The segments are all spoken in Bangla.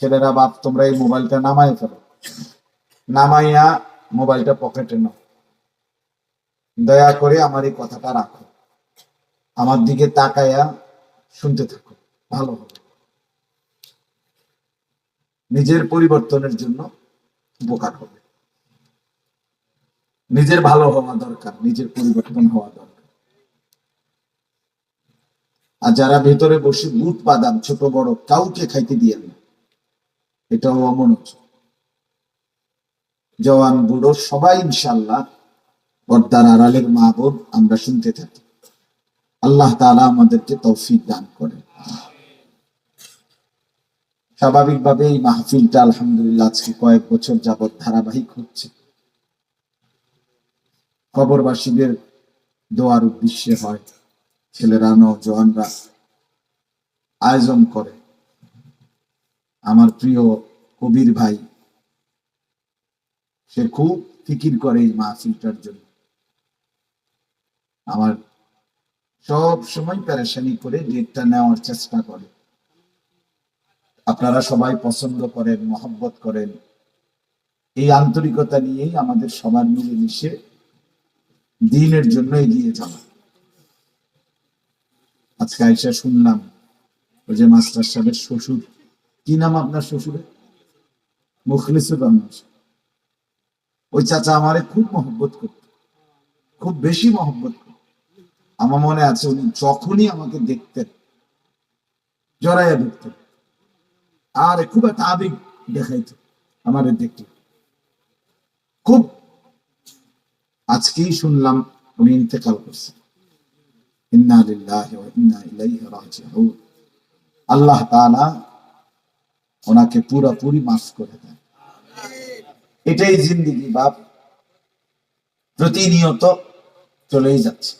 ছেলেরা বাপ, তোমরা এই মোবাইলটা নামাই ফেলো। নামাইয়া মোবাইলটা পকেটে নাও। দয়া করে আমার এই কথাটা রাখো। আমার দিকে তাকাইয়া শুনতে থাকো। ভালো হবে। নিজের পরিবর্তনের জন্য উপকার হবে। নিজের ভালো হওয়া দরকার, নিজের পরিবর্তন হওয়া দরকার। আর যারা ভেতরে বসে বুট বাদাম, ছোট বড়, কাউকে খাইতে দিয়ে না। এটাও অমনোযোগ। জওয়ান বুড়ো সবাই ইনশাল্লাহ পর্দার আড়ালের মা বোন আমরা শুনতে থাকি। আল্লাহ তাআলা আমাদেরকে তৌফিক দান করেন। স্বাভাবিকভাবে এই মাহফিলটা আলহামদুলিল্লাহ আজকে কয়েক বছর যাবৎ ধারাবাহিক হচ্ছে। খবরবাসীদের দোয়ার উদ্দেশ্যে হয়, ছেলেরা নজওয়ানরা আয়োজন করে। আমার প্রিয় কবির ভাই। সে খুব ফিকির করে এই মাহফিলটার জন্য। আমার সব সময় প্যারেশানি করে ডেটটা নেওয়ার চেষ্টা করে। আপনারা সবাই পছন্দ করেন, মহব্বত করেন। এই আন্তরিকতা নিয়েই আমাদের সবার মিলেমিশে দিনের জন্য এগিয়ে যাওয়া। আজকে আইসা শুনলাম, ওই যে মাস্টার সাহেবের শ্বশুর কি নাম আপনার শ্বশুরের? মুখলিসুর ওই চাচা আমারে খুব মহব্বত করত। খুব বেশি মহব্বত করত। আমার মনে আছে উনি যখনই আমাকে দেখতেন, জড়াইয়া দেখতেন আর খুব একটা আবেগ দেখাইতো আমাদের দেখতে। খুব আজকেই শুনলাম উনি ইন্তেকাল করছেন। আল্লাহ তাআলা ওনাকে পুরোপুরি মাফ করে দেন। এটাই জিন্দিগি বাপ। প্রতিনিয়ত চলেই যাচ্ছে।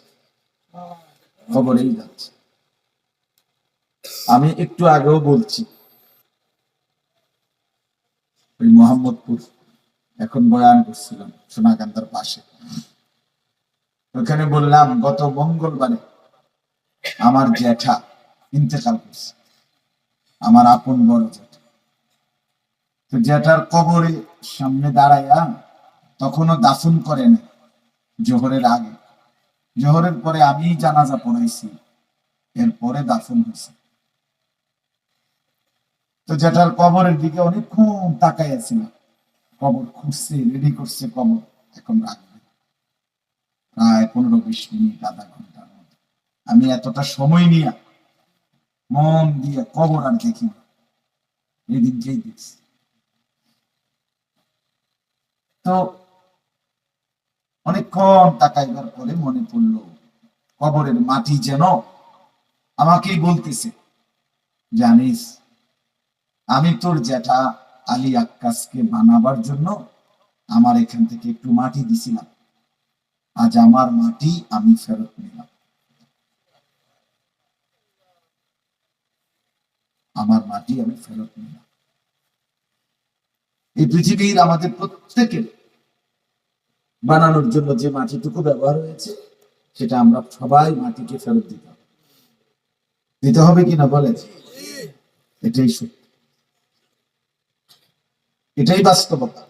খবরেই যাচ্ছে। আমি একটু আগেও বলছি, ওই মোহাম্মদপুর এখন বয়ান করছিলাম সোনাকান্তার পাশে। ওখানে বললাম, গত মঙ্গলবারে আমার জ্যাঠা ইন্তেকাল করছে। আমার আপন বড় তো কবরে সামনে দাঁড়াইয়া তখনও দাফন করে না জোহরের আগে। জোহরের পরে আমি জানাজা পড়াইছি, এরপরে দাফন হয়েছে। তো জ্যাঠার কবরের দিকে অনেকক্ষণ তাকাইয়াছিল কবর খুঁজছে রেডি করছে কবর, এখন রাখবে। প্রায় পনেরো বিশ মিনিট, আধা ঘণ্টার মতো। আমি এতটা সময় নিয়ে মন দিয়ে কবর আর দেখি এদিনকেই দেখছি তো অনেকক্ষণ তাকাইবার পরে মনে পড়ল, কবরের মাটি যেন আমাকেই বলতেছে, জানিস, আমি তোর জ্যাঠা আলী আক্কাসকে বানাবার জন্য আমার এখান থেকে একটু মাটি দিছিলাম। আজ আমার মাটি আমি ফেরত নিলাম। আমার মাটি আমি ফেরত নিলাম। এই পৃথিবীর আমাদের প্রত্যেকের বানানোর জন্য যে মাটিটুকু ব্যবহার হয়েছে, সেটা আমরা সবাই মাটিকে ফেরত দিতে হবে। দিতে হবে কিনা বলে এটাই সত্য। এটাই বাস্তবতা।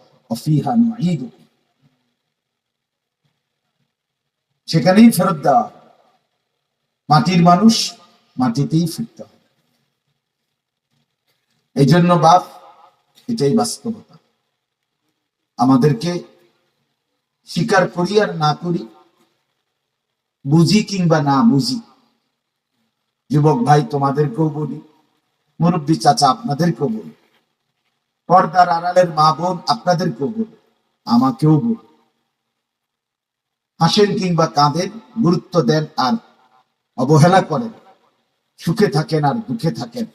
সেখানেই ফেরত দেওয়া মাটির মানুষ মাটিতেই ফিরতে হবে। এই জন্য বাপ, এটাই বাস্তবতা। আমাদেরকে স্বীকার করি আর না করি, বুঝি কিংবা না বুঝি। যুবক ভাই, তোমাদেরকেও বলি, মুরব্বী চাচা, আপনাদেরকেও বলি, পর্দার আড়ালের মা বোন, আপনাদেরকেও বলি, আমাকেও বলি। হাসেন কিংবা কাঁদেন, গুরুত্ব দেন আর অবহেলা করেন, সুখে থাকেন আর দুঃখে থাকেন,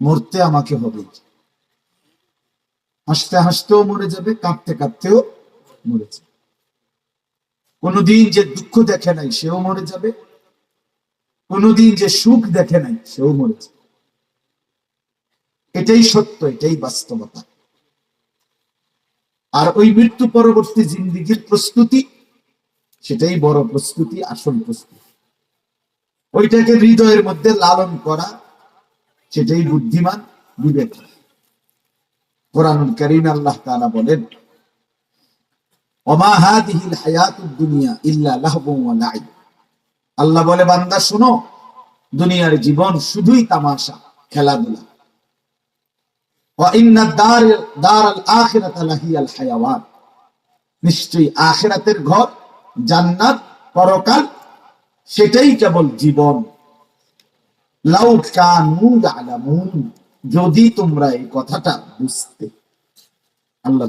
মরতে আমাকে হবে। হাসতে হাসতেও মরে যাবে, কাঁদতে কাঁদতেও মরে যাবে। কোনদিন যে দুঃখ দেখে নাই, সেও মরে যাবে। কোনদিন যে সুখ দেখে নাই, সেও মরে যাবে। এটাই সত্য, এটাই বাস্তবতা। আর ওই মৃত্যু পরবর্তী জিন্দিগির প্রস্তুতি, সেটাই বড় প্রস্তুতি, আসল প্রস্তুতি। ওইটাকে হৃদয়ের মধ্যে লালন করা, সেটাই বুদ্ধিমান বিবেক। কোরআন করিম আল্লাহ তাআলা বলেন আল্লাহ বলে, বান্দা, শুনো, দুনিয়ার জীবন শুধুই তামাশা, খেলাধুলা। নিশ্চয়ই আখিরাতের ঘর, জান্নাত, পরকাল, সেটাই কেবল জীবন। লাউ যদি তোমরা এই কথাটা বুঝতে। আল্লাহ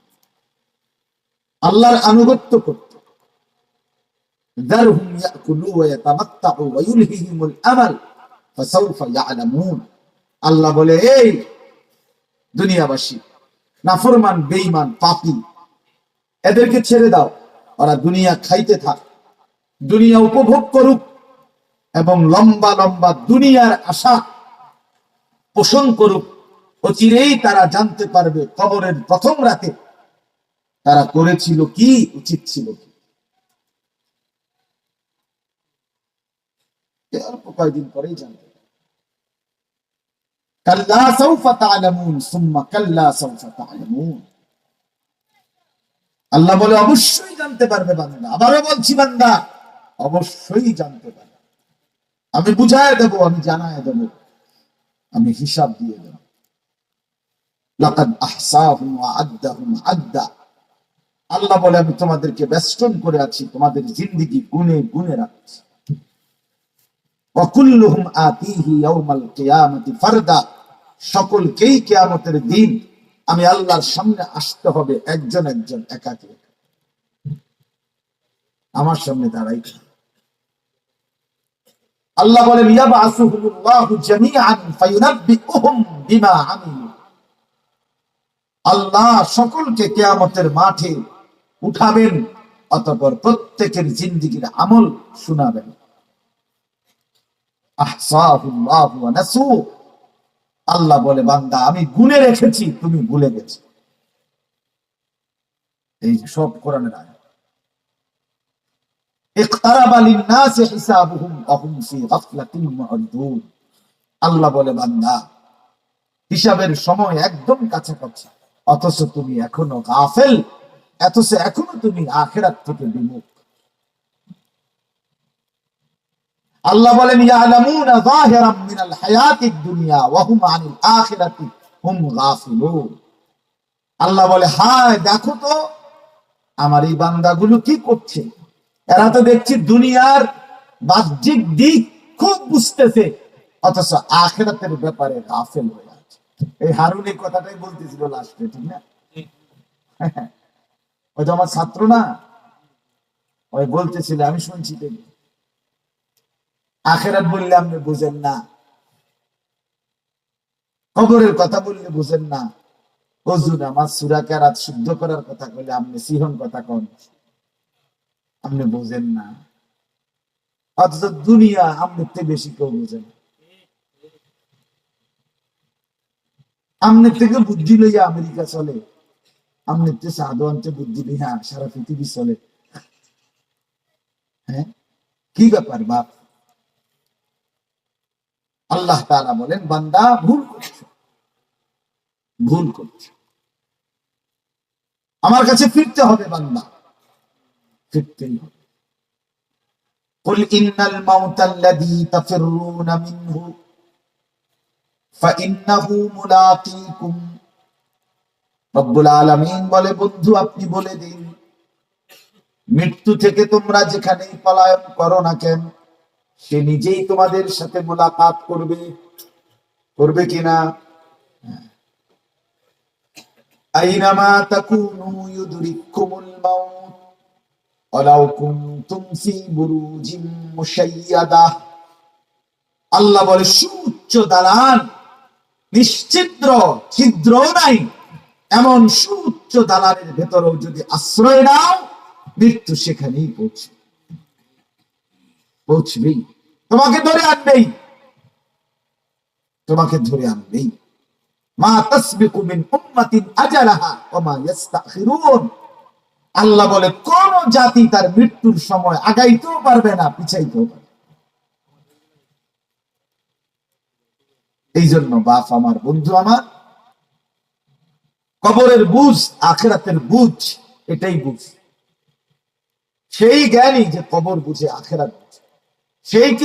আল্লাহর আনুগত্য করত। আল্লাহ বলে, এই দুনিয়াবাসী, নাফরমান বেইমান পাপি, এদেরকে ছেড়ে দাও। ওরা দুনিয়া খাইতে থাক, দুনিয়া উপভোগ করুক এবং লম্বা লম্বা দুনিয়ার আশা পোষণ করুক। অচিরেই তারা জানতে পারবে কবরের প্রথম রাতে তারা করেছিল কি? উচিত ছিল কি? কয়েকদিন পরেই জানতে আল্লাহ বলে, অবশ্যই জানতে পারবে বান্দা। আবারও বলছি বান্দা, অবশ্যই জানতে পারবে। আমি বুঝায় দেব, আমি জানায় দেব। আমি হিসাব দিয়ে দেব। লাকাদ আহসাহুম ওয়া আল্লাহ বলে, আমি তোমাদেরকে বেষ্টন করে আছি, তোমাদের জিন্দেগি গুনে গুনে রাখছি। আতিহি ফারদা। সকলকেই দিন আমি আল্লাহর সামনে আসতে হবে, একজন একজন। আমার সামনে দাঁড়াই। আল্লাহ বলেন ইয়াবআসুহুমুল্লাহু জামিআন বিমা আল্লাহ সকলকে কেয়ামতের মাঠে উঠাবেন, অতপর প্রত্যেকের জিন্দিগির আমল শুনাবেন। আল্লাহ বলে, বান্দা, আমি গুনে রেখেছি, তুমি ভুলে গেছি। এই সব কোরআনের আয় আল্লাহ বলে, বান্দা, হিসাবের সময় একদম কাছাকাছি, অথচ তুমি এখনও গাফেল। অথচ এখনও তুমি আখেরাত থেকে বিমুখ। আল্লাহ বলেন ইয়ালামুনা যাহিরাম মিনাল হায়াতিদ দুনিয়া ওয়া হুম আনিল আখিরাতি হুম গাফিলুন। আল্লাহ বলে হায় দেখো তো আমার এই বান্দাগুলো কি করছে? এরা তো দেখছি দুনিয়ার বাহ্যিক দিক খুব বুঝতেছে অথচ আখেরাতের ব্যাপারে গাফেল হয়ে আছে। এই হারুন এই কথাটাই বলতেছিল লাস্টে ঠিক না? ওই তো আমার ছাত্র না। ওই বলতেছিল, আমি শুনছি আখেরাত বললে আপনি বুঝেন না। কবরের কথা বললে বুঝেন না। অজু নামাজ সুরা কেরাত শুদ্ধ করার কথা কইলে আপনি সিহন কথা কন। আপনি বুঝেন না। অথচ দুনিয়া আপনার থেকে বেশি কেউ বুঝেন আমনের থেকে বুদ্ধি লইয়া আমেরিকা চলে। আমনের থেকে সাধু আনতে বুদ্ধি লইয়া সারা পৃথিবী চলে হ্যাঁ কি ব্যাপার বাপ আল্লাহ তাআলা বলেন বান্দা ভুল করছো ভুল করছো আমার কাছে ফিরতে হবে বান্দা ফিরতেই হবে قل إن الموت الذي تفرون منه فإنه ملاقيكم রব্বুল আলামিন বলে, বন্ধু, আপনি বলে দিন। মৃত্যু থেকে তোমরা যেখানেই পলায়ন করো না কেন, সে নিজেই তোমাদের সাথে মোলাকাত করবে। করবে কিনা আইনামা তাকুনু ইউদরিকুমুল মাউত, ওয়ালাউ কুনতুম ফি বুরুজিম মুশাইয়াদা। আল্লাহ বলে, সুউচ্চ দালান, নিশ্চিদ্র, ছিদ্র নাই। এমন সুউচ্চ উচ্চ দালানের ভেতরেও যদি আশ্রয় নাও, মৃত্যু সেখানেই পৌঁছে। পৌঁছবেই। তোমাকে ধরে আনবেই। তোমাকে ধরে আনবেই। মা মিন উম্মাতিন আজালাহা ইস্তাখিরুন আল্লাহ বলে, কোন জাতি তার মৃত্যুর সময় আগাইতেও পারবে না, পিছাইতেও পারবে এই জন্য বাপ আমার, বন্ধু আমার কবরের বুঝ আখেরাতের বুঝ এটাই বুঝ। সেই জ্ঞানী যে কবর বুঝে আখেরাত বুঝে। সেই